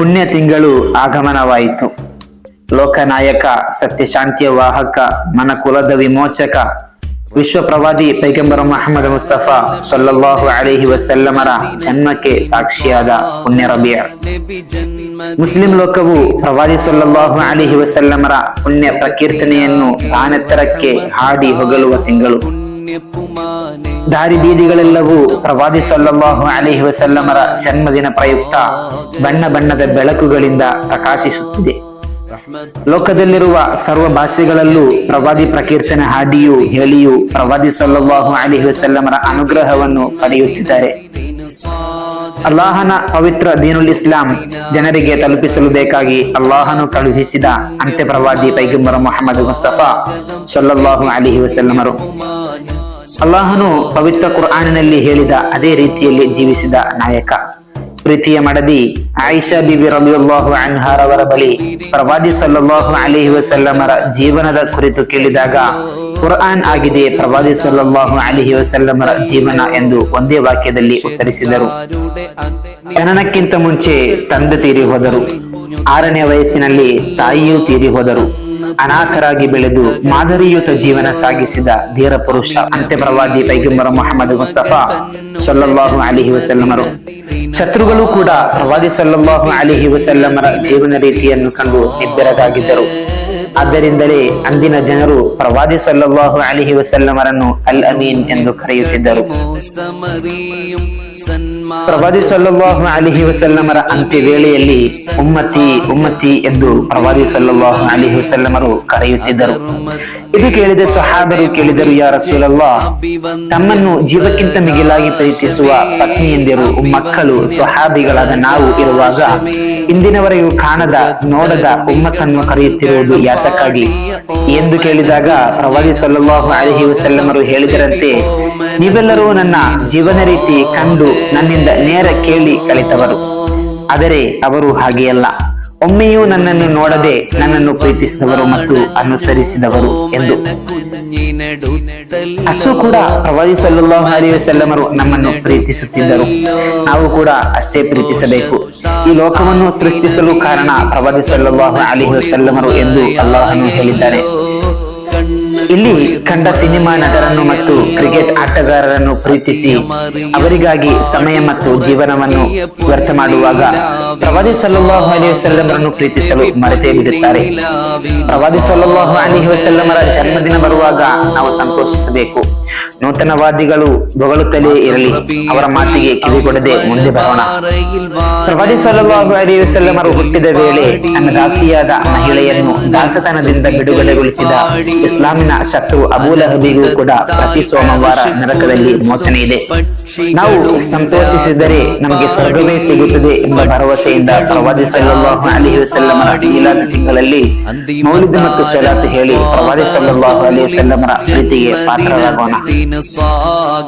ಪುಣ್ಯ ತಿಂಗಳು ಆಗಮನವಾಯಿತು. ಲೋಕನಾಯಕ, ಸತ್ಯಶಾಂತಿಯ ವಾಹಕ ಮನ ಕುಲದ ವಿಮೋಚಕ ವಿಶ್ವ ಪ್ರವಾದಿ ಪೈಗಂಬರ ಮಹಮ್ಮದ್ ಮುಸ್ತಫಾ ಸೊಲ್ಲಾಹು ಅಲಿಹಿ ವಸಲ್ಲಮರ ಜನ್ಮಕ್ಕೆ ಸಾಕ್ಷಿಯಾದ ಪುಣ್ಯ ರಬಿಯ. ಮುಸ್ಲಿಂ ಲೋಕವು ಪ್ರವಾದಿ ಸೊಲ್ಲಾಹು ಅಲಿಹಿ ವಸಲ್ಲಮರ ಪುಣ್ಯ ಪ್ರಕೀರ್ತನೆಯನ್ನು ಆನೆತ್ತರಕ್ಕೆ ಹಾಡಿ ಹೊಗಳುವ ತಿಂಗಳು. ದಾರಿ ಬೀದಿಗಳೆಲ್ಲವೂ ಪ್ರವಾದಿ ಸೊಲ್ಲಲ್ಲಾಹು ಅಲಿಹಿ ವಸಲ್ಲಮರ ಜನ್ಮದಿನ ಪ್ರಯುಕ್ತ ಬಣ್ಣ ಬಣ್ಣದ ಬೆಳಕುಗಳಿಂದ ಪ್ರಕಾಶಿಸುತ್ತಿದೆ. ಲೋಕದಲ್ಲಿರುವ ಸರ್ವ ಭಾಷೆಗಳಲ್ಲೂ ಪ್ರವಾದಿ ಪ್ರಕೀರ್ತನೆ ಹಾಡಿಯೂ ಹೇಳಿಯೂ ಪ್ರವಾದಿ ಸೊಲ್ಲಲ್ಲಾಹು ಅಲಿಹಿ ವಸಲ್ಲಮರ ಅನುಗ್ರಹವನ್ನು ಪಡೆಯುತ್ತಿದ್ದಾರೆ. ಅಲ್ಲಾಹನ ಪವಿತ್ರ ದೀನುಲ್ ಇಸ್ಲಾಂ ಜನರಿಗೆ ತಲುಪಿಸಲು ಬೇಕಾಗಿ ಅಲ್ಲಾಹನು ಕಳುಹಿಸಿದ ಅಂತ್ಯ ಪ್ರವಾದಿ ಪೈಗಂಬರ ಮೊಹಮ್ಮದ್ ಮುಸ್ತಫಾ ಸೊಲ್ಲಲ್ಲಾಹು ಅಲಿಹಿ ವಸಲ್ಲಮರು. ಅಲ್ಲಾಹನು ಪವಿತ್ರ ಕುರ್ಆನಿನಲ್ಲಿ ಹೇಳಿದ ಅದೇ ರೀತಿಯಲ್ಲಿ ಜೀವಿಸಿದ ನಾಯಕ. ಪ್ರೀತಿಯ ಮಡದಿ ಆಯಿಷಾ ಬಿಬಿ ರಬಿಯುಲ್ಲಾಹು ಅನ್ಹಾರವರ ಬಳಿ ಪ್ರವಾದಿ ಸಲ್ಲಲ್ಲಾಹು ಅಲಿಹಿ ವಸಲ್ಲಮರ ಜೀವನದ ಕುರಿತು ಕೇಳಿದಾಗ, ಕುರ್ಆನ್ ಆಗಿದೆ ಪ್ರವಾದಿ ಸಲ್ಲಲ್ಲಾಹು ಅಲಿಹಿ ವಸಲ್ಲಮರ ಜೀವನ ಎಂದು ಒಂದೇ ವಾಕ್ಯದಲ್ಲಿ ಉತ್ತರಿಸಿದರು. ಜನನಕ್ಕಿಂತ ಮುಂಚೆ ತಂದೆ ತೀರಿ ಹೋದರು. ಆರನೇ ವಯಸ್ಸಿನಲ್ಲಿ ತಾಯಿಯೂ ತೀರಿ ಹೋದರು. ಅನಾಥರಾಗಿ ಬೆಳೆದು ಮಾದರಿಯುತ ಜೀವನ ಸಾಗಿಸಿದ ಧೀರ ಪುರುಷ ಅಂತ್ಯ ಪ್ರವಾದಿ ಪೈಗಂಬರ ಮೊಹಮ್ಮದ್ ಮುಸ್ತಫಾ ಸೊಲ್ಲಾಹು ಅಲಿಹಿ ವಸಲ್ಲಮರು. ಶತ್ರುಗಳು ಕೂಡ ಪ್ರವಾದಿ ಸೊಲ್ಲಾಹು ಅಲಿಹಿ ವಸಲ್ಲಮರ ಜೀವನ ರೀತಿಯನ್ನು ಕಂಡು ನಿಬ್ಬೆರಗಾಗಿದ್ದರು. ಆದ್ದರಿಂದಲೇ ಅಂದಿನ ಜನರು ಪ್ರವಾದಿ ಸೊಲ್ಲಾಹು ಅಲಿಹಿ ವಸಲ್ಲಮರನ್ನು ಅಲ್ ಅಮೀನ್ ಎಂದು ಕರೆಯುತ್ತಿದ್ದರು. ಪ್ರವಾದಿ ಸಲ್ಲಾಹು ಅಲಿಹಿ ವಸಲ್ಲಮರ ಅಂತ್ಯ ವೇಳೆಯಲ್ಲಿ ಉಮ್ಮತಿ ಉಮ್ಮತಿ ಎಂದು ಪ್ರವಾದಿ ಸಲ್ಲಾಹು ಅಲಿಹಿ ವಸಲ್ಲಮರು ಕರೆಯುತ್ತಿದ್ದರು. ಇದು ಕೇಳಿದ ಸಹಾಬರು ಕೇಳಿದರು ಯಾರ ರಸೂಲಲ್ಲಾ ತಮ್ಮನ್ನು ಜೀವಕ್ಕಿಂತ ಮಿಗಿಲಾಗಿ ಪ್ರೀತಿಸುವ ಪತ್ನಿಯಂದಿರು ಮಕ್ಕಳು ಸ್ವಹಾಬಿಗಳಾದ ನಾವು ಇರುವಾಗ ಇಂದಿನವರೆಗೂ ಕಾಣದ, ನೋಡದ ಉಮ್ಮತನ್ನು ಕರೆಯುತ್ತಿರುವುದು ಯಾತಕ್ಕಾಗಿ? ಎಂದು ಕೇಳಿದಾಗ ಪ್ರವಾದಿ ಸಲ್ಲಾಹು ಅಲಿಹಿ ವಸಲ್ಲಮರು ಹೇಳಿದರಂತೆ, ನೀವೆಲ್ಲರೂ ನನ್ನ ಜೀವನ ರೀತಿ ಕಂಡು ನನ್ನಿಂದ ನೇರ ಕೇಳಿ ಕಲಿತವರು ಆದರೆ ಅವರು ಹಾಗೆಯಲ್ಲ. ಒಮ್ಮೆಯೂ ನನ್ನನ್ನು ನೋಡದೆ ನನ್ನನ್ನು ಪ್ರೀತಿಸಿದವರು ಮತ್ತು ಅನುಸರಿಸಿದವರು ಎಂದು. ಅಷ್ಟು ಕೂಡ ಪ್ರವಾದಿ ಅಲೈಹಿ ವಸಲ್ಲಮರು ನಮ್ಮನ್ನು ಪ್ರೀತಿಸುತ್ತಿದ್ದರು. ನಾವು ಕೂಡ ಅಷ್ಟೇ ಪ್ರೀತಿಸಬೇಕು. ಈ ಲೋಕವನ್ನು ಸೃಷ್ಟಿಸಲು ಕಾರಣ ಪ್ರವಾದಿ ಸಲ್ಲಲ್ಲಾಹು ಅಲೈಹಿ ವಸಲ್ಲಮರು ಎಂದು ಅಲ್ಲಾಹನು ಹೇಳಿದ್ದಾರೆ ಇಲ್ಲಿ ಕಂಡ ಸಿನಿಮಾ ನಟರನ್ನು ಮತ್ತು ಕ್ರಿಕೆಟ್ ಆಟಗಾರರನ್ನು ಪ್ರೀತಿಸಿ ಅವರಿಗಾಗಿ ಸಮಯ ಮತ್ತು ಜೀವನವನ್ನು ವ್ಯರ್ಥ ಮಾಡುವಾಗ ಪ್ರವಾದಿ ಸಲ್ಲಲ್ಲಾಹು ಅಲಿ ವಸಲ್ಲಮರನ್ನು ಪ್ರೀತಿಸಲು ಮರೆತೇ ಬಿಡುತ್ತಾರೆ. ಪ್ರವಾದಿ ಸಲ್ಲಲ್ಲಾಹು ಅಲಿ ವಸಲ್ಲಮರ ಜನ್ಮದಿನ ಬರುವಾಗ ನಾವು ಸಂತೋಷಿಸಬೇಕು. ನೂತನವಾದಿಗಳು ಬೊಗಳುತ್ತಲೇ ಇರಲಿ, ಅವರ ಮಾತಿಗೆ ಕಿವಿಗೊಡದೆ ಮುಂದೆ ಬರೋಣ. ಪ್ರವಾದಿ ಸಲ್ಲಲ್ಲಾಹು ಅಲಿ ವಸಲ್ಲಮರು ಹುಟ್ಟಿದ ವೇಳೆ ತನ್ನ ದಾಸಿಯಾದ ಮಹಿಳೆಯನ್ನು ದಾಸತನದಿಂದ ಬಿಡುಗಡೆಗೊಳಿಸಿದ ಇಸ್ಲಾಮಿನ ಶತ್ರು ಅಬೂಲಹಬಿಗೂ ಕೂಡ ಪ್ರತಿ ಸೋಮವಾರ ನರಕದಲ್ಲಿ ಮೋಚನೆ ಇದೆ. ನಾವು ಸಂತೋಷಿಸಿದರೆ ನಮಗೆ ಸ್ವರ್ಗವೇ ಸಿಗುತ್ತದೆ ಎಂಬ ಭರವಸೆಯಿಂದ ಪ್ರವಾದಿ ಸಲ್ಲಾಹು ಅಲಿ ವಸಲ್ಲಮರ ಮೀಲಾದ ತಿಂಗಳಲ್ಲಿ ಮೌಲಿದ ಮತ್ತು ಸಲಾತ್ ಹೇಳಿ ಪ್ರವಾದಿ ಸಲ್ಲಾಹು ಅಲಿ ವಸಲ್ಲಮರ ಪ್ರೀತಿಗೆ ಪಾತ್ರರಾಗೋಣ.